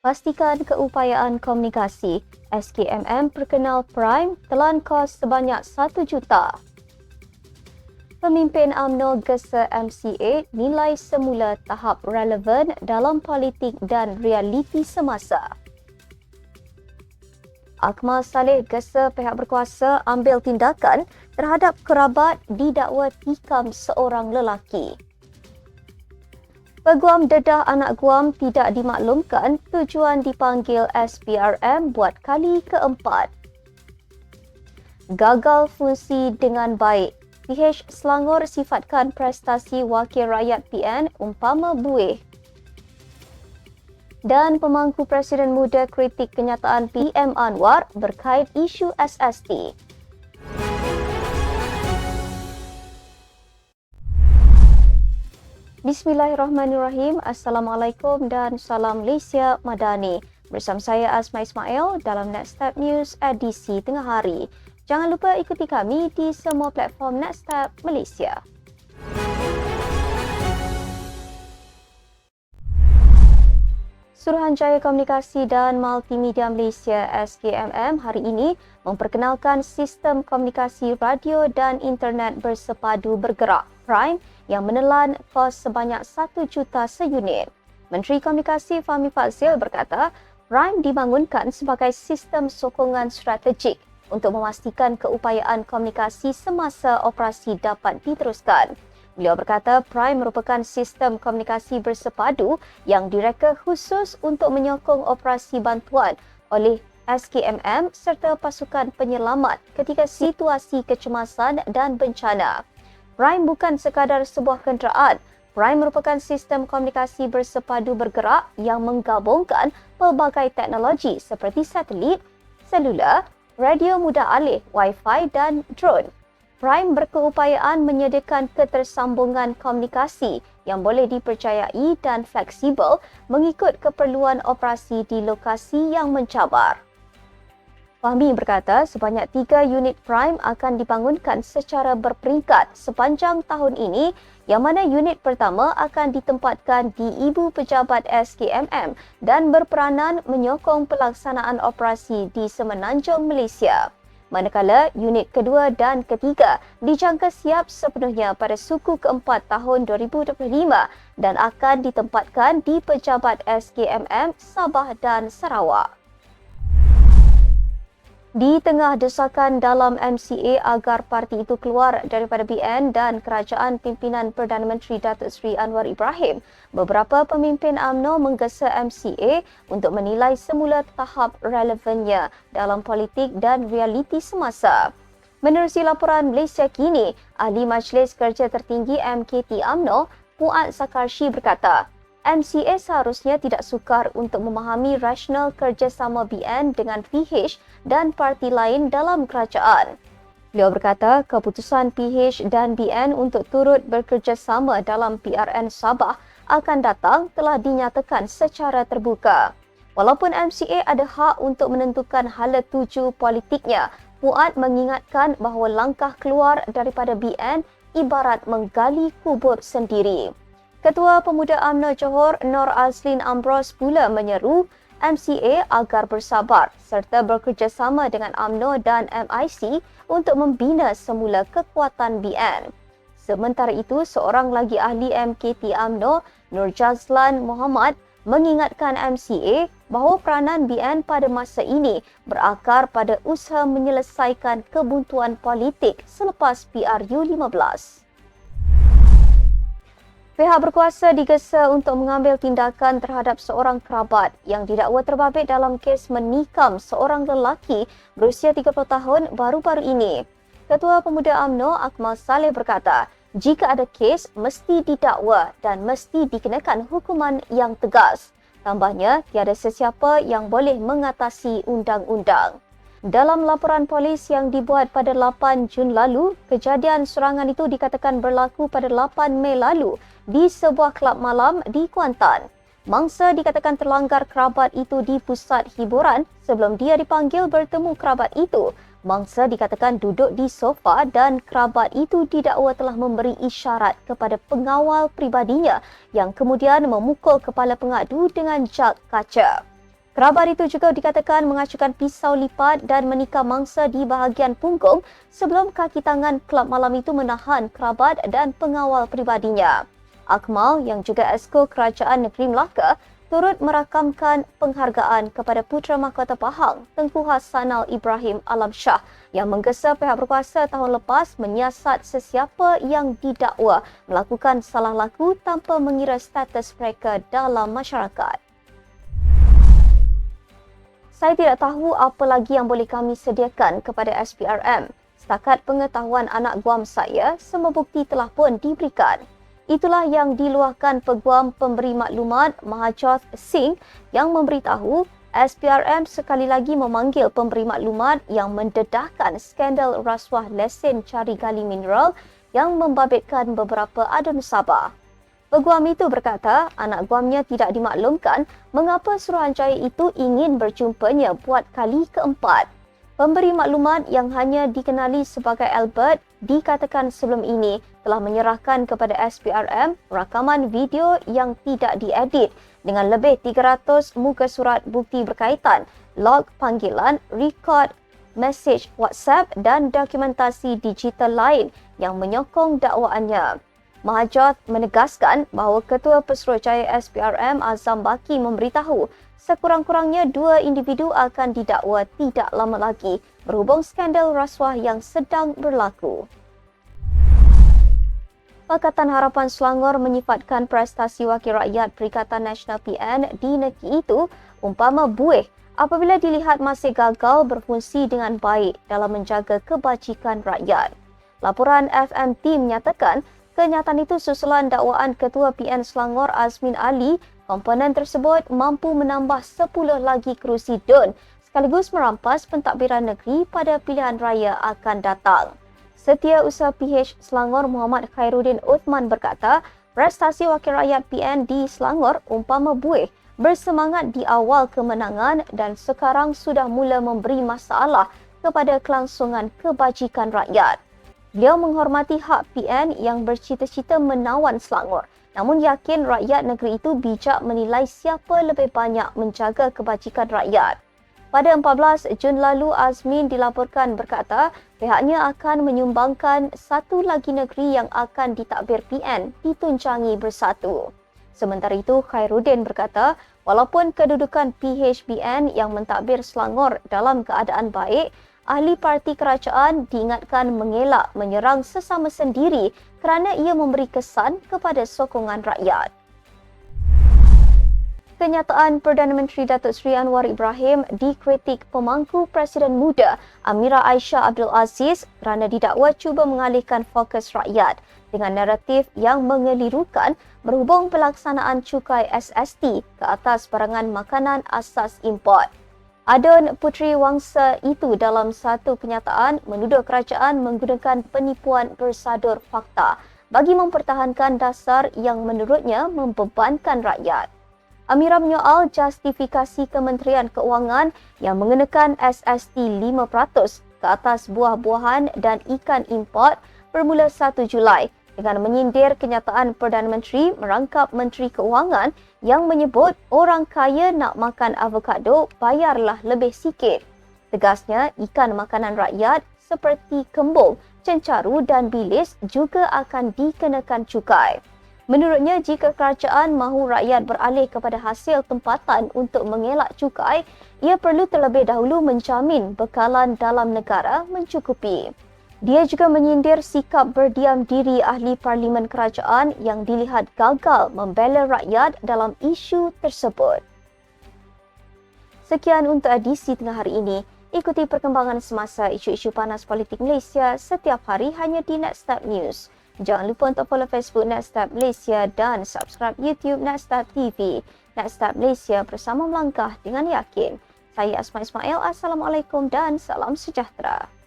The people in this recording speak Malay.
pastikan keupayaan komunikasi. SKMM perkenal Prime telan kos sebanyak 1 juta. Pemimpin AMNO gesa MCA nilai semula tahap relevan dalam politik dan realiti semasa. Akmal Saleh gesa pihak berkuasa ambil tindakan terhadap kerabat didakwa tikam seorang lelaki. Peguam dedah anak guam tidak dimaklumkan tujuan dipanggil SPRM buat kali keempat. Gagal fungsi dengan baik. PH Selangor sifatkan prestasi wakil rakyat PN umpama buih. Dan pemangku Presiden Muda kritik kenyataan PM Anwar berkait isu SST. Bismillahirrahmanirrahim. Assalamualaikum dan salam Malaysia Madani. Bersama saya Azma Ismail dalam Next Step News edisi tengah hari. Jangan lupa ikuti kami di semua platform Next Step Malaysia. Suruhanjaya Komunikasi dan Multimedia Malaysia SKMM hari ini memperkenalkan sistem komunikasi radio dan internet bersepadu bergerak Prime yang menelan kos sebanyak 1 juta seunit. Menteri Komunikasi Fahmi Fazil berkata, Prime dibangunkan sebagai sistem sokongan strategik untuk memastikan keupayaan komunikasi semasa operasi dapat diteruskan. Beliau berkata Prime merupakan sistem komunikasi bersepadu yang direka khusus untuk menyokong operasi bantuan oleh SKMM serta pasukan penyelamat ketika situasi kecemasan dan bencana. Prime bukan sekadar sebuah kenderaan. Prime merupakan sistem komunikasi bersepadu bergerak yang menggabungkan pelbagai teknologi seperti satelit, selular, radio mudah alih, Wi-Fi dan drone. Prime berkeupayaan menyediakan ketersambungan komunikasi yang boleh dipercayai dan fleksibel mengikut keperluan operasi di lokasi yang mencabar. Fahmi berkata sebanyak tiga unit Prime akan dibangunkan secara berperingkat sepanjang tahun ini yang mana unit pertama akan ditempatkan di Ibu Pejabat SKMM dan berperanan menyokong pelaksanaan operasi di Semenanjung Malaysia manakala unit kedua dan ketiga dijangka siap sepenuhnya pada suku keempat tahun 2025 dan akan ditempatkan di pejabat SKMM Sabah dan Sarawak. Di tengah desakan dalam MCA agar parti itu keluar daripada BN dan kerajaan pimpinan Perdana Menteri Datuk Seri Anwar Ibrahim, beberapa pemimpin AMNO menggesa MCA untuk menilai semula tahap relevannya dalam politik dan realiti semasa. Menerusi laporan Malaysia kini, Ahli Majlis Kerja Tertinggi MKT AMNO, Puat Sakarshi berkata, MCA seharusnya tidak sukar untuk memahami rasional kerjasama BN dengan PH dan parti lain dalam kerajaan. Beliau berkata keputusan PH dan BN untuk turut bekerjasama dalam PRN Sabah akan datang telah dinyatakan secara terbuka. Walaupun MCA ada hak untuk menentukan hala tuju politiknya, Puat mengingatkan bahawa langkah keluar daripada BN ibarat menggali kubur sendiri. Ketua Pemuda UMNO Johor Nor Azlin Ambros pula menyeru MCA agar bersabar serta bekerjasama dengan UMNO dan MIC untuk membina semula kekuatan BN. Sementara itu, seorang lagi ahli MKT UMNO, Nur Jazlan Muhammad, mengingatkan MCA bahawa peranan BN pada masa ini berakar pada usaha menyelesaikan kebuntuan politik selepas PRU 15. Pihak berkuasa digesa untuk mengambil tindakan terhadap seorang kerabat yang didakwa terbabit dalam kes menikam seorang lelaki berusia 30 tahun baru-baru ini. Ketua Pemuda AMNO Akmal Saleh berkata, jika ada kes mesti didakwa dan mesti dikenakan hukuman yang tegas. Tambahnya, tiada sesiapa yang boleh mengatasi undang-undang. Dalam laporan polis yang dibuat pada 8 Jun lalu, kejadian serangan itu dikatakan berlaku pada 8 Mei lalu di sebuah kelab malam di Kuantan. Mangsa dikatakan terlanggar kerabat itu di pusat hiburan sebelum dia dipanggil bertemu kerabat itu. Mangsa dikatakan duduk di sofa dan kerabat itu didakwa telah memberi isyarat kepada pengawal pribadinya yang kemudian memukul kepala pengadu dengan jak kaca. Kerabat itu juga dikatakan mengacukan pisau lipat dan menikam mangsa di bahagian punggung sebelum kaki tangan kelab malam itu menahan kerabat dan pengawal pribadinya. Akmal yang juga esko Kerajaan Negeri Melaka turut merakamkan penghargaan kepada Putera Mahkota Pahang Tengku Hasanal Ibrahim Alam Shah yang menggesa pihak berkuasa tahun lepas menyiasat sesiapa yang didakwa melakukan salah laku tanpa mengira status mereka dalam masyarakat. Saya tidak tahu apa lagi yang boleh kami sediakan kepada SPRM. Setakat pengetahuan anak guam saya, semua bukti telah pun diberikan. Itulah yang diluahkan Peguam Pemberi Maklumat Mahajoth Singh yang memberitahu SPRM sekali lagi memanggil pemberi maklumat yang mendedahkan skandal rasuah lesen cari gali mineral yang membabitkan beberapa adun Sabah. Peguam itu berkata anak guamnya tidak dimaklumkan mengapa Suruhanjaya itu ingin berjumpanya buat kali keempat. Pemberi maklumat yang hanya dikenali sebagai Albert dikatakan sebelum ini telah menyerahkan kepada SPRM rakaman video yang tidak diedit dengan lebih 300 muka surat bukti berkaitan, log panggilan, rekod mesej WhatsApp dan dokumentasi digital lain yang menyokong dakwaannya. Mahajoth menegaskan bahawa Ketua Pesuruhjaya SPRM Azam Baki memberitahu sekurang-kurangnya dua individu akan didakwa tidak lama lagi berhubung skandal rasuah yang sedang berlaku. Pakatan Harapan Selangor menyifatkan prestasi Wakil Rakyat Perikatan Nasional PN di negeri itu umpama buih apabila dilihat masih gagal berfungsi dengan baik dalam menjaga kebajikan rakyat. Laporan FMT menyatakan Kenyataan itu susulan dakwaan Ketua PN Selangor Azmin Ali, komponen tersebut mampu menambah 10 lagi kerusi DUN sekaligus merampas pentadbiran negeri pada pilihan raya akan datang. Setiausaha PH Selangor Muhammad Khairuddin Uthman berkata, prestasi wakil rakyat PN di Selangor umpama buih bersemangat di awal kemenangan dan sekarang sudah mula memberi masalah kepada kelangsungan kebajikan rakyat. Beliau menghormati hak PN yang bercita-cita menawan Selangor namun yakin rakyat negeri itu bijak menilai siapa lebih banyak menjaga kebajikan rakyat. Pada 14 Jun lalu, Azmin dilaporkan berkata pihaknya akan menyumbangkan satu lagi negeri yang akan ditakbir PN ditunjangi bersatu. Sementara itu, Khairuddin berkata, walaupun kedudukan PHBN yang mentadbir Selangor dalam keadaan baik, ahli parti kerajaan diingatkan mengelak menyerang sesama sendiri kerana ia memberi kesan kepada sokongan rakyat. Kenyataan Perdana Menteri Datuk Seri Anwar Ibrahim dikritik pemangku Presiden Muda Amira Aisyah Abdul Aziz kerana didakwa cuba mengalihkan fokus rakyat dengan naratif yang mengelirukan berhubung pelaksanaan cukai SST ke atas barangan makanan asas import. Adon Puteri Wangsa itu dalam satu kenyataan menuduh kerajaan menggunakan penipuan bersadur fakta bagi mempertahankan dasar yang menurutnya membebankan rakyat. Amira menyoal justifikasi Kementerian Keuangan yang mengenakan SST 5% ke atas buah-buahan dan ikan import bermula 1 Julai dengan menyindir kenyataan Perdana Menteri merangkap Menteri Keuangan yang menyebut orang kaya nak makan avokado bayarlah lebih sikit. Tegasnya, ikan makanan rakyat seperti kembung, cencaru dan bilis juga akan dikenakan cukai. Menurutnya, jika kerajaan mahu rakyat beralih kepada hasil tempatan untuk mengelak cukai, ia perlu terlebih dahulu menjamin bekalan dalam negara mencukupi. Dia juga menyindir sikap berdiam diri ahli parlimen kerajaan yang dilihat gagal membela rakyat dalam isu tersebut. Sekian untuk edisi tengah hari ini. Ikuti perkembangan semasa isu-isu panas politik Malaysia setiap hari hanya di Netstab News. Jangan lupa untuk follow Facebook Netstab Malaysia dan subscribe YouTube Netstab TV. Netstab Malaysia bersama melangkah dengan yakin. Saya Asma Ismail. Assalamualaikum dan salam sejahtera.